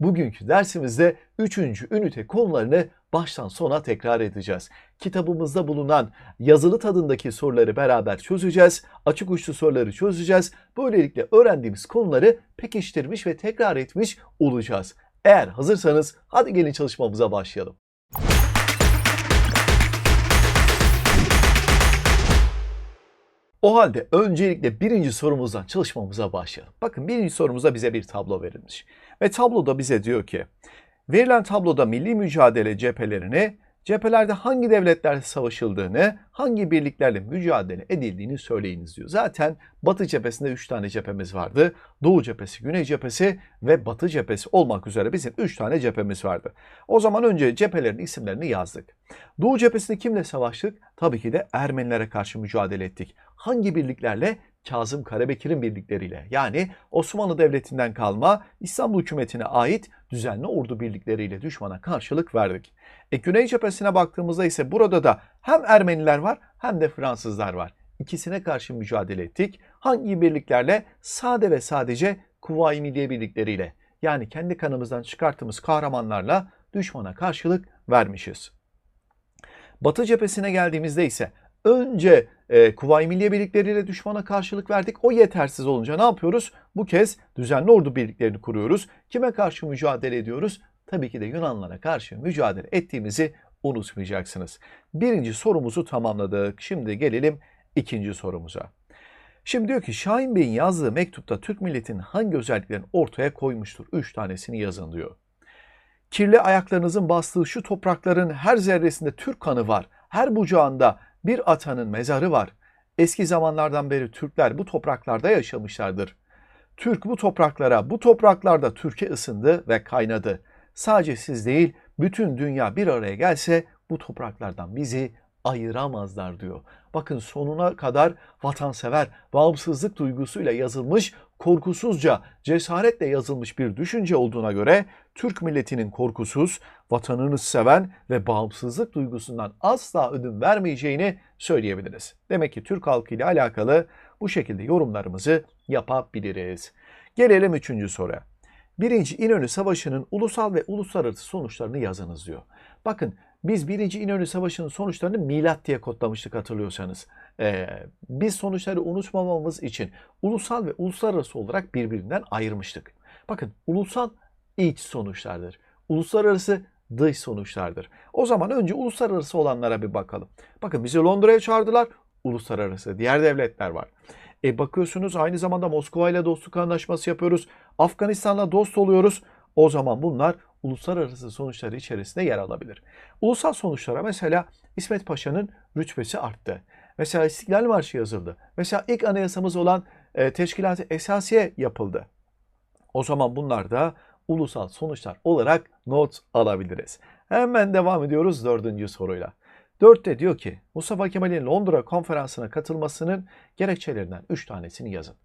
bugünkü dersimizde 3. ünite konularını baştan sona tekrar edeceğiz. Kitabımızda bulunan yazılı tadındaki soruları beraber çözeceğiz. Açık uçlu soruları çözeceğiz. Böylelikle öğrendiğimiz konuları pekiştirmiş ve tekrar etmiş olacağız. Eğer hazırsanız hadi gelin çalışmamıza başlayalım. O halde öncelikle birinci sorumuzdan çalışmamıza başlayalım. Bakın birinci sorumuzda bize bir tablo verilmiş. Ve tabloda bize diyor ki verilen tabloda milli mücadele cephelerini cephelerde hangi devletlerle savaşıldığını, hangi birliklerle mücadele edildiğini söyleyiniz diyor. Zaten Batı cephesinde 3 tane cephemiz vardı. Doğu cephesi, Güney cephesi ve Batı cephesi olmak üzere bizim 3 tane cephemiz vardı. O zaman önce cephelerin isimlerini yazdık. Doğu cephesinde kimle savaştık? Tabii ki de Ermenilere karşı mücadele ettik. Hangi birliklerle? Kazım Karabekir'in birlikleriyle yani Osmanlı Devleti'nden kalma İstanbul hükümetine ait düzenli ordu birlikleriyle düşmana karşılık verdik. E Güney cephesine baktığımızda ise burada da hem Ermeniler var hem de Fransızlar var. İkisine karşı mücadele ettik. Hangi birliklerle? Sade ve sadece Kuvayi Milliye birlikleriyle yani kendi kanımızdan çıkarttığımız kahramanlarla düşmana karşılık vermişiz. Batı cephesine geldiğimizde ise önce e, Kuvayi Milliye birlikleriyle düşmana karşılık verdik. O yetersiz olunca ne yapıyoruz? Bu kez düzenli ordu birliklerini kuruyoruz. Kime karşı mücadele ediyoruz? Tabii ki de Yunanlara karşı mücadele ettiğimizi unutmayacaksınız. Birinci sorumuzu tamamladık. Şimdi gelelim ikinci sorumuza. Şimdi diyor ki Şahin Bey'in yazdığı mektupta Türk milletinin hangi özelliklerini ortaya koymuştur? Üç tanesini yazın diyor. Kirli ayaklarınızın bastığı şu toprakların her zerresinde Türk kanı var. Her bucağında bir atanın mezarı var. Eski zamanlardan beri Türkler bu topraklarda yaşamışlardır. Türk bu topraklara, bu topraklarda Türkiye ısındı ve kaynadı. Sadece siz değil, bütün dünya bir araya gelse bu topraklardan bizi ayıramazlar diyor. Bakın sonuna kadar vatansever, bağımsızlık duygusuyla yazılmış, korkusuzca, cesaretle yazılmış bir düşünce olduğuna göre Türk milletinin korkusuz, vatanını seven ve bağımsızlık duygusundan asla ödün vermeyeceğini söyleyebiliriz. Demek ki Türk halkı ile alakalı bu şekilde yorumlarımızı yapabiliriz. Gelelim üçüncü soruya. Birinci İnönü Savaşı'nın ulusal ve uluslararası sonuçlarını yazınız diyor. Bakın biz birinci İnönü Savaşı'nın sonuçlarını milat diye kodlamıştık hatırlıyorsanız. Ee, biz sonuçları unutmamamız için ulusal ve uluslararası olarak birbirinden ayırmıştık. Bakın ulusal iç sonuçlardır. Uluslararası dış sonuçlardır. O zaman önce uluslararası olanlara bir bakalım. Bakın bizi Londra'ya çağırdılar. Uluslararası diğer devletler var. E bakıyorsunuz aynı zamanda Moskova ile dostluk anlaşması yapıyoruz. Afganistan'la dost oluyoruz. O zaman bunlar uluslararası sonuçları içerisinde yer alabilir. Ulusal sonuçlara mesela İsmet Paşa'nın rütbesi arttı. Mesela İstiklal Marşı yazıldı. Mesela ilk anayasamız olan e, Teşkilat-ı Esasiye yapıldı. O zaman bunlar da ulusal sonuçlar olarak not alabiliriz. Hemen devam ediyoruz dördüncü soruyla. Dörtte diyor ki Mustafa Kemal'in Londra konferansına katılmasının gerekçelerinden üç tanesini yazın.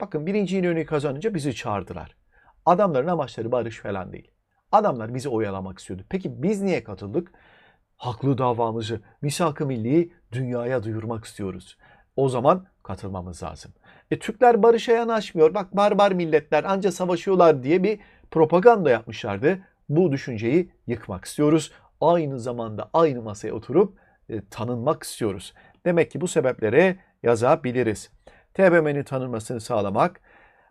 Bakın birinci İnönü'yü kazanınca bizi çağırdılar. Adamların amaçları barış falan değil. Adamlar bizi oyalamak istiyordu. Peki biz niye katıldık? Haklı davamızı, misak-ı milliyi dünyaya duyurmak istiyoruz. O zaman katılmamız lazım. E Türkler barışa yanaşmıyor. Bak barbar milletler anca savaşıyorlar diye bir propaganda yapmışlardı. Bu düşünceyi yıkmak istiyoruz. Aynı zamanda aynı masaya oturup e, tanınmak istiyoruz. Demek ki bu sebeplere yazabiliriz. TBMM'nin tanınmasını sağlamak,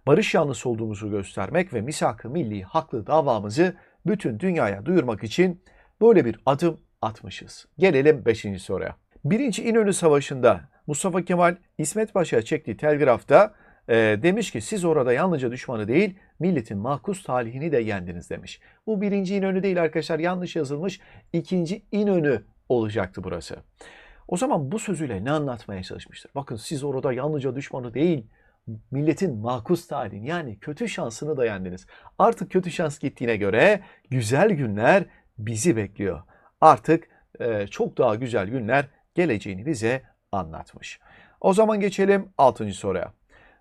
barış yanlısı olduğumuzu göstermek ve misak-ı milli haklı davamızı bütün dünyaya duyurmak için böyle bir adım atmışız. Gelelim 5. soruya. Birinci İnönü Savaşı'nda Mustafa Kemal İsmet Paşa'ya çektiği telgrafta e, demiş ki siz orada yalnızca düşmanı değil milletin mahkus talihini de yendiniz demiş. Bu birinci İnönü değil arkadaşlar yanlış yazılmış ikinci İnönü olacaktı burası. O zaman bu sözüyle ne anlatmaya çalışmıştır? Bakın siz orada yalnızca düşmanı değil milletin makus talihini yani kötü şansını da yendiniz. Artık kötü şans gittiğine göre güzel günler bizi bekliyor. Artık e, çok daha güzel günler geleceğini bize anlatmış. O zaman geçelim 6. soruya.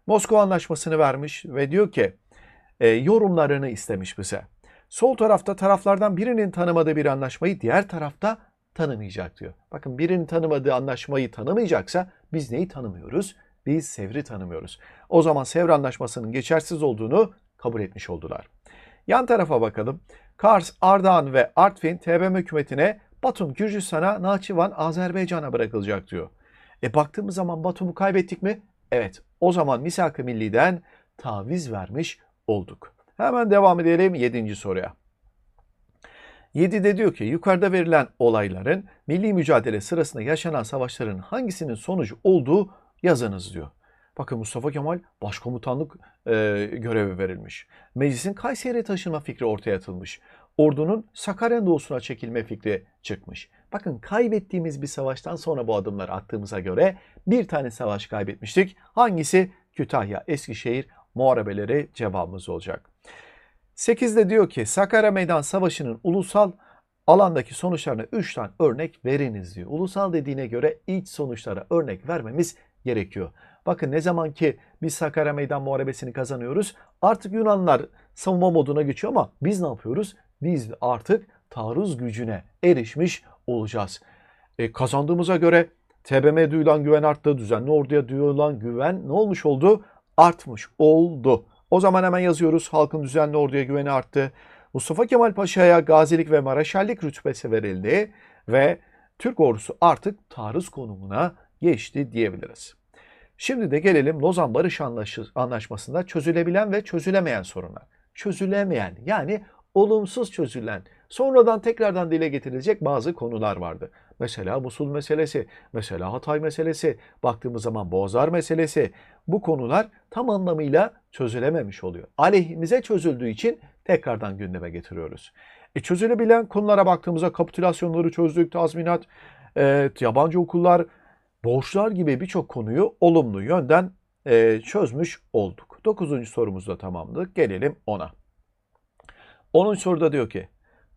Moskova Anlaşması'nı vermiş ve diyor ki e, yorumlarını istemiş bize. Sol tarafta taraflardan birinin tanımadığı bir anlaşmayı diğer tarafta tanımayacak diyor. Bakın birinin tanımadığı anlaşmayı tanımayacaksa biz neyi tanımıyoruz? Biz Sevr'i tanımıyoruz. O zaman Sevr Anlaşması'nın geçersiz olduğunu kabul etmiş oldular. Yan tarafa bakalım. Kars, Ardahan ve Artvin TBMM hükümetine Batum Gürcistan'a, Nahçıvan Azerbaycan'a bırakılacak diyor. E baktığımız zaman Batum'u kaybettik mi? Evet. O zaman misak-ı milliden taviz vermiş olduk. Hemen devam edelim 7. soruya. 7'de diyor ki yukarıda verilen olayların milli mücadele sırasında yaşanan savaşların hangisinin sonucu olduğu yazınız diyor. Bakın Mustafa Kemal başkomutanlık e, görevi verilmiş. Meclisin Kayseri'ye taşınma fikri ortaya atılmış. Ordunun Sakarya'nın doğusuna çekilme fikri çıkmış. Bakın kaybettiğimiz bir savaştan sonra bu adımları attığımıza göre bir tane savaş kaybetmiştik. Hangisi? Kütahya, Eskişehir muharebeleri cevabımız olacak. 8'de diyor ki Sakarya Meydan Savaşı'nın ulusal alandaki sonuçlarına 3 tane örnek veriniz diyor. Ulusal dediğine göre iç sonuçlara örnek vermemiz gerekiyor. Bakın ne zaman ki biz Sakarya Meydan Muharebesi'ni kazanıyoruz artık Yunanlar savunma moduna geçiyor ama biz ne yapıyoruz? Biz artık taarruz gücüne erişmiş olacağız. E, kazandığımıza göre TBM'ye duyulan güven arttı. Düzenli orduya duyulan güven ne olmuş oldu? Artmış oldu. O zaman hemen yazıyoruz. Halkın düzenli orduya güveni arttı. Mustafa Kemal Paşa'ya gazilik ve maraşallik rütbesi verildi ve Türk ordusu artık taarruz konumuna geçti diyebiliriz. Şimdi de gelelim Lozan Barış Anlaşması'nda çözülebilen ve çözülemeyen sorunlar. Çözülemeyen yani olumsuz çözülen, sonradan tekrardan dile getirilecek bazı konular vardı. Mesela Musul meselesi, mesela Hatay meselesi, baktığımız zaman Boğazlar meselesi. Bu konular tam anlamıyla çözülememiş oluyor. Aleyhimize çözüldüğü için tekrardan gündeme getiriyoruz. E çözülebilen konulara baktığımızda kapitülasyonları çözdük, tazminat, e, yabancı okullar, borçlar gibi birçok konuyu olumlu yönden e, çözmüş olduk. Dokuzuncu sorumuzda tamamladık. Gelelim ona. Onun soruda diyor ki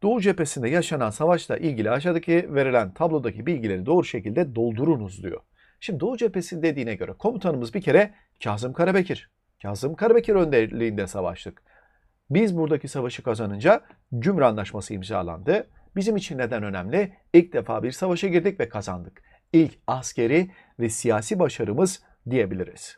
Doğu cephesinde yaşanan savaşla ilgili aşağıdaki verilen tablodaki bilgileri doğru şekilde doldurunuz diyor. Şimdi Doğu cephesi dediğine göre komutanımız bir kere Kazım Karabekir. Kazım Karabekir önderliğinde savaştık. Biz buradaki savaşı kazanınca Cümre Anlaşması imzalandı. Bizim için neden önemli? İlk defa bir savaşa girdik ve kazandık. İlk askeri ve siyasi başarımız diyebiliriz.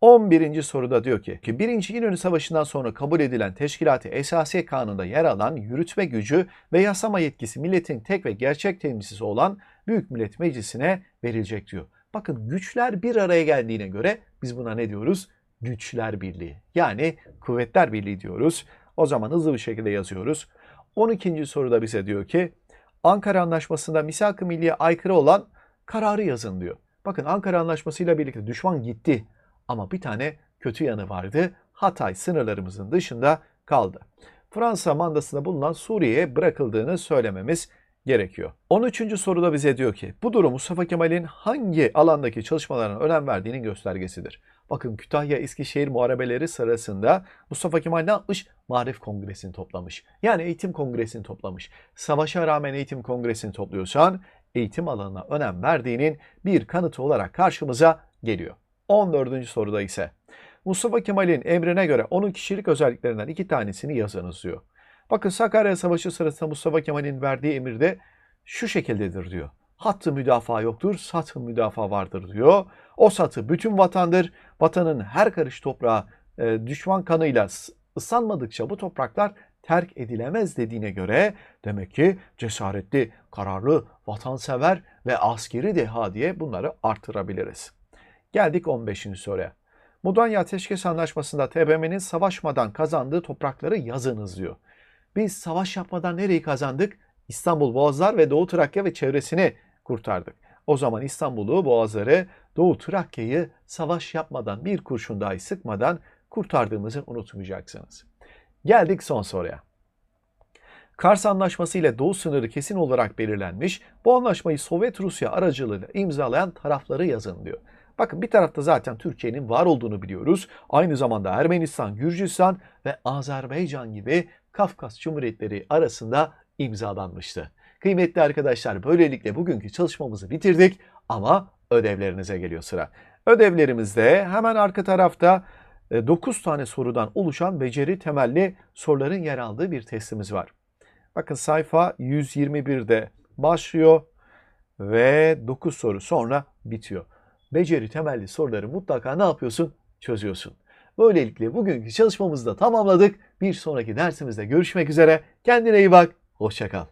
11. soruda diyor ki, ki 1. İnönü Savaşı'ndan sonra kabul edilen Teşkilat-ı Esasiye Kanunu'nda yer alan yürütme gücü ve yasama yetkisi milletin tek ve gerçek temsilcisi olan Büyük Millet Meclisi'ne verilecek diyor. Bakın güçler bir araya geldiğine göre biz buna ne diyoruz? Güçler Birliği. Yani Kuvvetler Birliği diyoruz. O zaman hızlı bir şekilde yazıyoruz. 12. soruda bize diyor ki Ankara Anlaşması'nda misak-ı milliye aykırı olan kararı yazın diyor. Bakın Ankara Anlaşması ile birlikte düşman gitti ama bir tane kötü yanı vardı. Hatay sınırlarımızın dışında kaldı. Fransa mandasında bulunan Suriye'ye bırakıldığını söylememiz gerekiyor. 13. soruda bize diyor ki bu durum Mustafa Kemal'in hangi alandaki çalışmalarına önem verdiğinin göstergesidir. Bakın Kütahya Eskişehir muharebeleri sırasında Mustafa Kemal ne yapmış? Marif Kongresi'ni toplamış. Yani eğitim kongresini toplamış. Savaşa rağmen eğitim kongresini topluyorsan eğitim alanına önem verdiğinin bir kanıtı olarak karşımıza geliyor. 14. soruda ise Mustafa Kemal'in emrine göre onun kişilik özelliklerinden iki tanesini yazınız diyor. Bakın Sakarya Savaşı sırasında Mustafa Kemal'in verdiği emirde şu şekildedir diyor. Hattı müdafaa yoktur, satı müdafaa vardır diyor. O satı bütün vatandır. Vatanın her karış toprağı e, düşman kanıyla ıslanmadıkça bu topraklar terk edilemez dediğine göre demek ki cesaretli, kararlı, vatansever ve askeri deha diye bunları artırabiliriz. Geldik 15. soruya. Mudanya Ateşkes Anlaşması'nda TBMM'nin savaşmadan kazandığı toprakları yazınız diyor. Biz savaş yapmadan nereyi kazandık? İstanbul, Boğazlar ve Doğu Trakya ve çevresini kurtardık. O zaman İstanbul'u, Boğazları, Doğu Trakya'yı savaş yapmadan, bir kurşun dahi sıkmadan kurtardığımızı unutmayacaksınız. Geldik son soruya. Kars Anlaşması ile Doğu sınırı kesin olarak belirlenmiş, bu anlaşmayı Sovyet Rusya aracılığıyla imzalayan tarafları yazın diyor. Bakın bir tarafta zaten Türkiye'nin var olduğunu biliyoruz. Aynı zamanda Ermenistan, Gürcistan ve Azerbaycan gibi Kafkas Cumhuriyetleri arasında imzalanmıştı. Kıymetli arkadaşlar böylelikle bugünkü çalışmamızı bitirdik ama ödevlerinize geliyor sıra. Ödevlerimizde hemen arka tarafta 9 e, tane sorudan oluşan beceri temelli soruların yer aldığı bir testimiz var. Bakın sayfa 121'de başlıyor ve 9 soru sonra bitiyor beceri temelli soruları mutlaka ne yapıyorsun? Çözüyorsun. Böylelikle bugünkü çalışmamızı da tamamladık. Bir sonraki dersimizde görüşmek üzere. Kendine iyi bak. Hoşça kal.